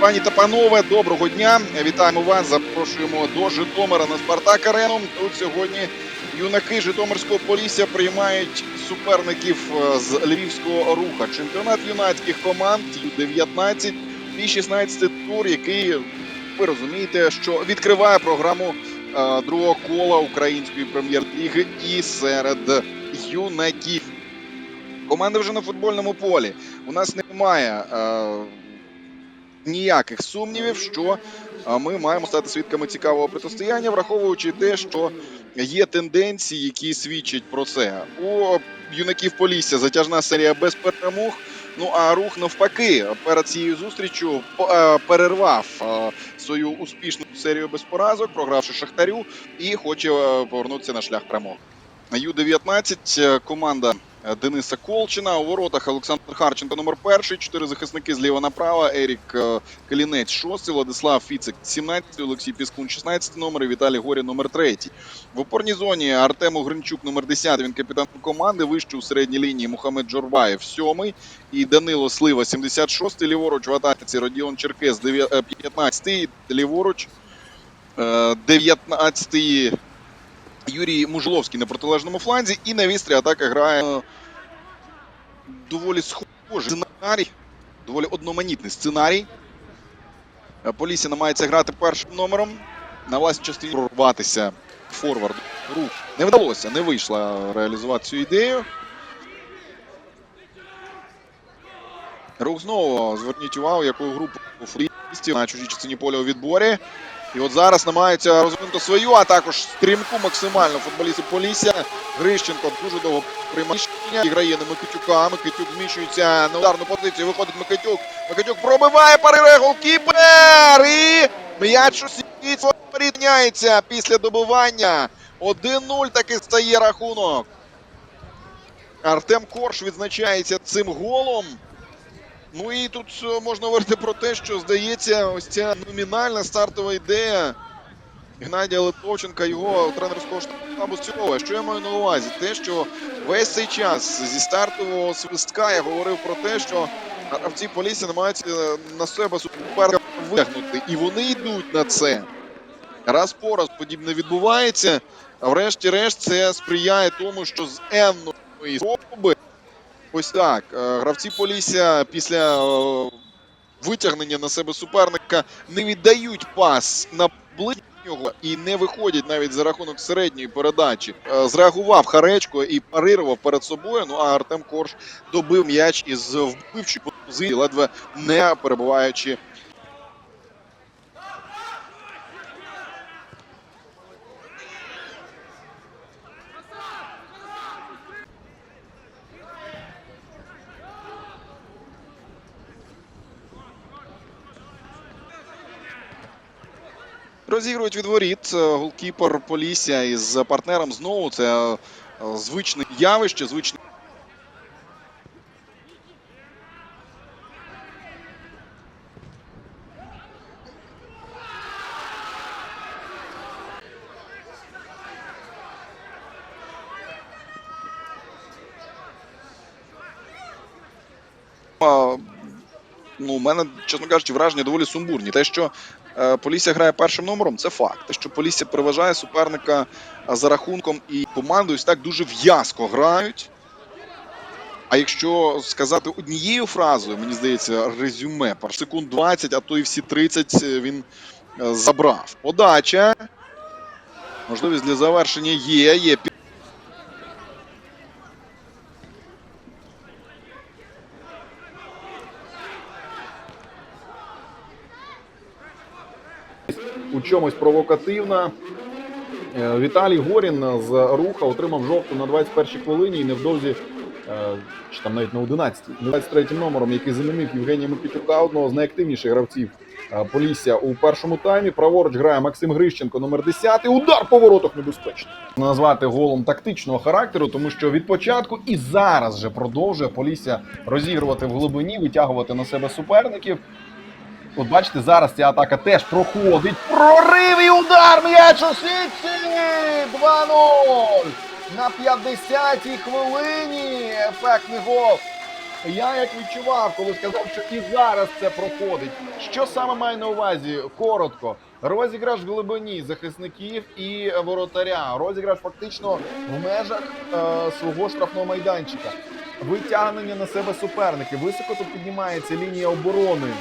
Пані та панове, доброго дня! Вітаємо вас! Запрошуємо до Житомира на Спартак Арену. Тут сьогодні юнаки Житомирського полісся приймають суперників е, з Львівського руха. Чемпіонат юнацьких команд Ю-19 і 16 тур, який ви розумієте, що відкриває програму е, другого кола української прем'єр-ліги і серед юнаків. Команди вже на футбольному полі. У нас немає е, ніяких сумнівів, що ми маємо стати свідками цікавого протистояння, враховуючи те, що є тенденції, які свідчать про це. У юнаків Полісся затяжна серія без перемог. Ну а рух навпаки перед цією зустрічю е, перервав е, свою успішну серію без поразок, програвши Шахтарю, і хоче е, повернутися на шлях перемог. Ю-19 е, команда Дениса Колчина. У воротах Олександр Харченко номер перший, чотири захисники зліва направо. Ерік е, Калінець шостий, Владислав Фіцик 17, Олексій Піскун 16 номер Віталій Горі номер третій. В опорній зоні Артем Угринчук номер 10, він капітан команди. Вище у середній лінії Мухаммед Джорбаєв сьомий і Данило Слива 76, ліворуч в атаці Родіон Черкес 9, е, 15, ліворуч е, 19 Юрій Мужловський на протилежному фланзі. І на вістрі атака грає е, доволі схожий сценарій, доволі одноманітний сценарій. Е, Полісся намагається грати першим номером. На власній частині прорватися форвард. Рух не вдалося, не вийшло реалізувати цю ідею. Рух знову зверніть увагу, яку групу футболістів на чужій частині поля у відборі. І от зараз намагаються розвинути свою, а також стрімку максимально футболісти Полісся. Грищенко дуже довго приймає рішення. І грає на Микитюка. Микитюк зміщується на ударну позицію. Виходить Микитюк. Микитюк пробиває парире голкіпер. І м'яч у сіть порівняється після добивання. 1-0 таки стає рахунок. Артем Корш відзначається цим голом. Ну і тут е, можна говорити про те, що здається, ось ця номінальна стартова ідея Геннадія Литовченка, його тренерського штабу цього. Що я маю на увазі? Те, що весь цей час зі стартового свистка я говорив про те, що гравці Полісся намагаються е, на себе суперника витягнути. І вони йдуть на це. Раз по раз подібне відбувається. А врешті-решт це сприяє тому, що з енної спроби Ось так. е, Гравці Полісся після е, витягнення на себе суперника не віддають пас на ближнього і не виходять навіть за рахунок середньої передачі. Е, Зреагував Харечко і парирував перед собою. Ну а Артем Корж добив м'яч із вбивчої позиції, ледве не перебуваючи. Розігрують від воріт. Голкіпер Полісся із партнером знову. Це е, звичне явище, звичне. Ну, у мене, чесно кажучи, враження доволі сумбурні. Те, що Полісся грає першим номером, це факт. Те, що Полісся переважає суперника е, за рахунком і командою так дуже в'язко грають. А якщо сказати однією фразою, мені здається, резюме, пар секунд 20, а то і всі 30 він е, забрав. Подача. Можливість для завершення є. Є чомусь провокативна. Е, Віталій Горін з руха отримав жовту на 21-й хвилині і невдовзі, е, чи там навіть на 11-й, 23-м номером, який замінив Євгенія Микитюка, одного з найактивніших гравців е, Полісся у першому таймі. Праворуч грає Максим Грищенко, номер 10. Удар по воротах небезпечний. Назвати голом тактичного характеру, тому що від початку і зараз же продовжує Полісся розігрувати в глибині, витягувати на себе суперників. От бачите, зараз ця атака теж проходить. Прорив і удар! М'яч у сітці! 2-0! На 50-й хвилині ефектний гол Я як відчував, коли сказав, що і зараз це проходить. Що саме має на увазі? Коротко. Розіграш в глибині захисників і воротаря. Розіграш фактично в межах е, свого штрафного майданчика. Витягнення на себе суперники. Високо тут піднімається лінія оборони.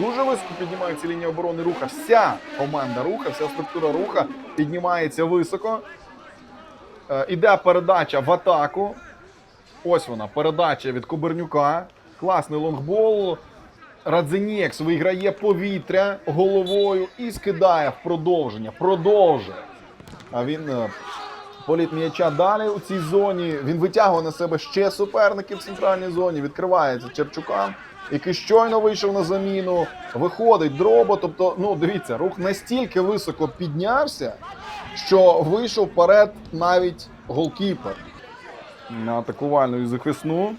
Дуже високо піднімається лінія оборони руха. Вся команда руха, вся структура руха піднімається високо. Е, іде передача в атаку. Ось вона, передача від Кобернюка. Класний лонгбол. Радзенєкс виграє повітря головою і скидає в продовження. Продовжує. А він е, політ м'яча далі у цій зоні. Він витягує на себе ще суперників в центральній зоні. Відкривається Черчукан, який щойно вийшов на заміну. Виходить дробо. Тобто, ну дивіться, рух настільки високо піднявся, що вийшов вперед навіть голкіпер на атакувальну і захисну.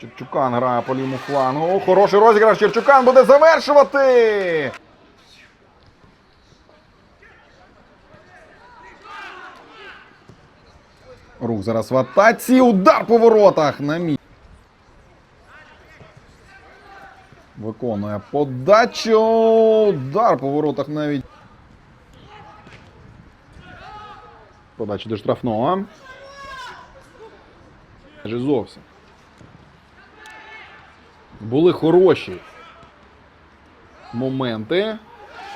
Черчукан грає по лівому флангу. Хороший розіграш. Черчукан буде завершувати. Рух зараз в атаці. Удар по воротах на мі. Виконує подачу. Удар по воротах навіть. Подача до штрафного. Майже зовсім. Були хороші моменти.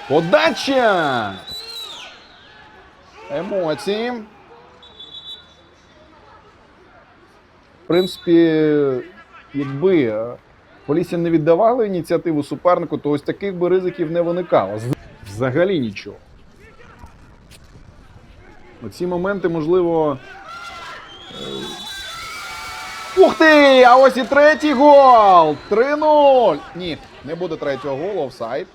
Подача! Емоції. Принципі, якби е, Полісся не віддавали ініціативу супернику, то ось таких би ризиків не виникало. Взагалі нічого. Оці моменти, можливо. е, Ух ти! А ось і третій гол! 3-0! Ні, не буде третього голу, офсайд.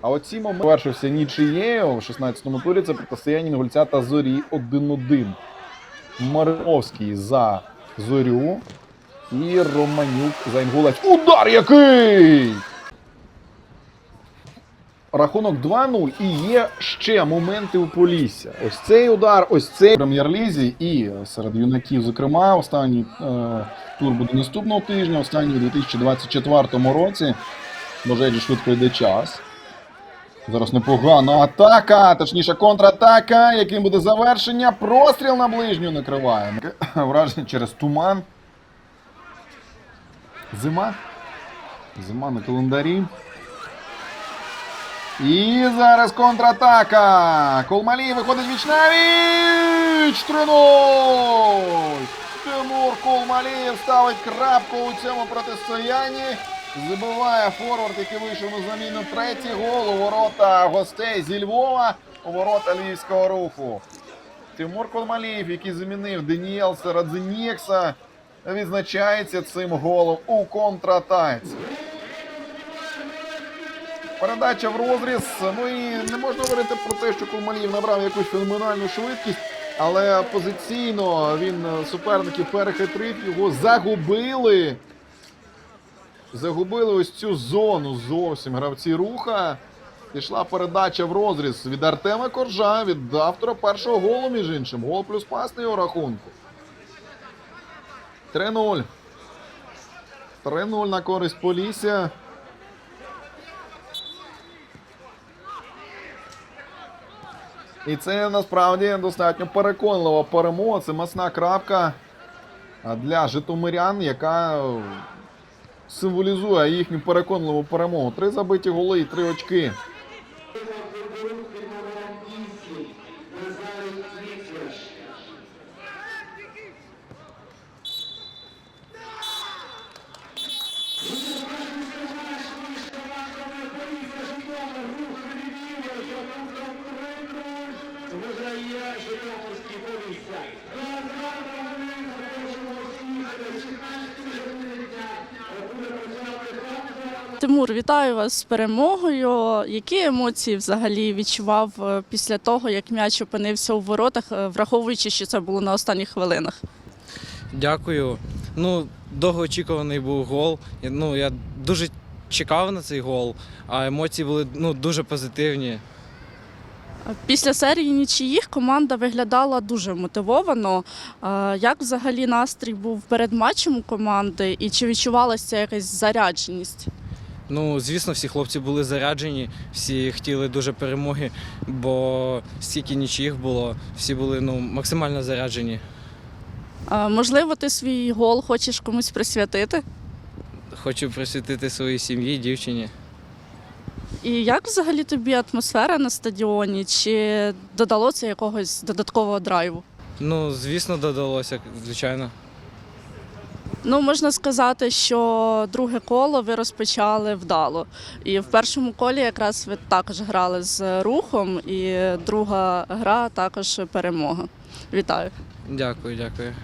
А оці моменти завершився нічиєю в 16-му турі. Це протистояння Інгульця та Зорі 1-1. Мариновський за Зорю. І Романюк за Інгулець. Удар який! Рахунок 2-0 і є ще моменти у Полісся. Ось цей удар, ось цей прем'єр-лізі і серед юнаків, зокрема, останній е, тур буде наступного тижня, останній у 2024 році. Боже, швидко йде час. Зараз непогано атака, точніше контратака, яким буде завершення. Простріл на ближню накриває. Враження через туман. Зима. Зима на календарі. І зараз контратака. Колмалій виходить віч на віч. 3-0. Тимур Колмалієв ставить крапку у цьому протистоянні. Забиває форвард, який вийшов на заміну третій гол у ворота гостей зі Львова у ворота львівського руху. Тимур Колмалієв, який замінив Деніелса Радзенєкса, відзначається цим голом у контратаці. Передача в розріз. Ну і не можна говорити про те, що Кулмалієв набрав якусь феноменальну швидкість, але позиційно він суперників перехитрив, його загубили. Загубили ось цю зону зовсім гравці руха. Пішла передача в розріз від Артема Коржа, від автора першого голу, між іншим. Гол плюс пас на його рахунку. 3-0. 3-0 на користь Полісся. І це насправді достатньо переконлива перемога. Це масна крапка для житомирян, яка символізує їхню переконливу перемогу. Три забиті голи і три очки. Тимур, вітаю вас з перемогою. Які емоції взагалі відчував е, після того, як м'яч опинився у воротах, е, враховуючи, що це було на останніх хвилинах? Дякую. Ну, довгоочікуваний був гол. Ну, я дуже чекав на цей гол, а емоції були ну, дуже позитивні. Після серії нічиїх команда виглядала дуже мотивовано. Як взагалі настрій був перед матчем у команди, і чи відчувалася якась зарядженість? Ну, звісно, всі хлопці були заряджені, всі хотіли дуже перемоги, бо стільки нічиїх було, всі були ну, максимально заряджені. Е, Можливо, ти свій гол хочеш комусь присвятити? Хочу присвятити своїй сім'ї, дівчині. І як взагалі тобі атмосфера на стадіоні? Чи додало це якогось додаткового драйву? Ну, звісно, додалося, звичайно. Ну, можна сказати, що друге коло ви розпочали вдало. І в першому колі якраз ви також грали з рухом, і друга гра також перемога. Вітаю. Дякую, дякую.